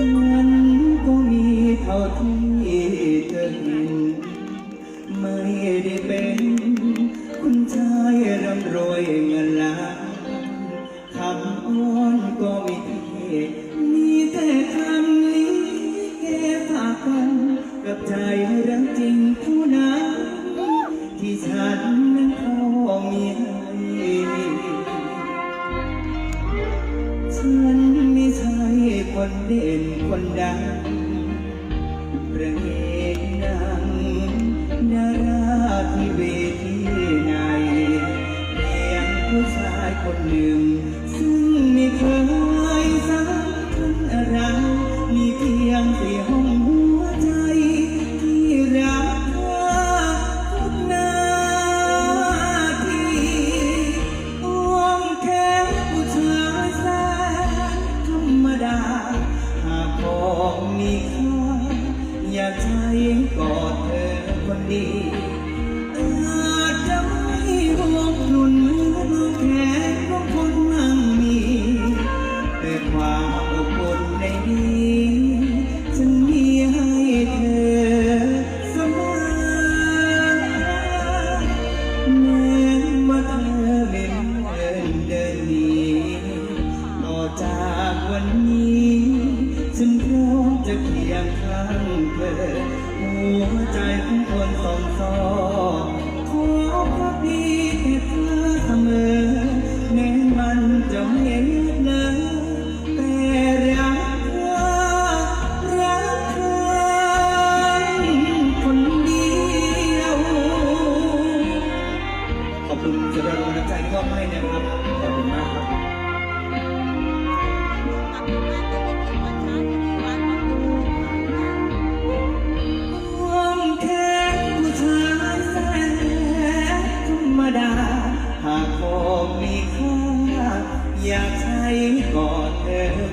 ฉันก็มีเท่าที่เธอเห็นไม่ได้เป็นคุณชายร่ำรวยเงินล้านคำอ้อนก็ไม่เท่มีแต่คำลิเกฝากกันกับใจรักจริงผู้นั้นที่ฉันนั้นพอมีให้ฉัน คนเด่นคนดังพระเอกหนังดาราที่เวทีไหนเพียงผู้ชายคนหนึ่ง ซึ่งไม่เคย อยากใช้กอดเธอคนดีียงข้างเธอหัวใจของคนสองสองขอพักดีแค่เธอเสมอแม้มันจะไม่เลือกเลยแต่รักเธอรักเธอคนเดียว ขอบคุณสำหรับกำลังใจที่มอบให้นะครับ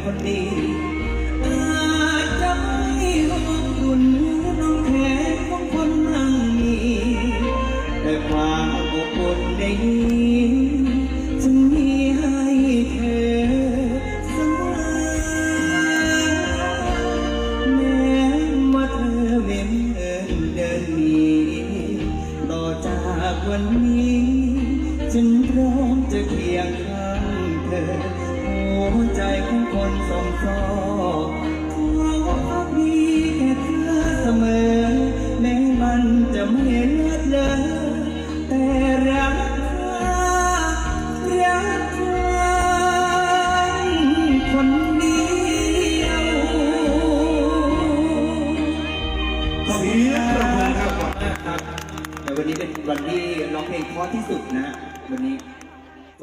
คนดีอาจจะไม่ห่วงดุนน้องแค่ของคนมั่งมี แต่ความอบอุ่นในนี้จะมีให้เธอเสมอแม้ว่าเธอไม่เหมือนเดินมนี้ต่อจากวันนี้ ฉันพร้อมจะเคียง ใจของคนสองสองขอพักดีแค่เธอเสมอ แม้มันจะไม่เลือดเลยแต่รักรักคนเดียวเสียงประมือครับครับแต่วันนี้เป็นวันที่ร้องเพลงเพราะที่สุดนะวันนี้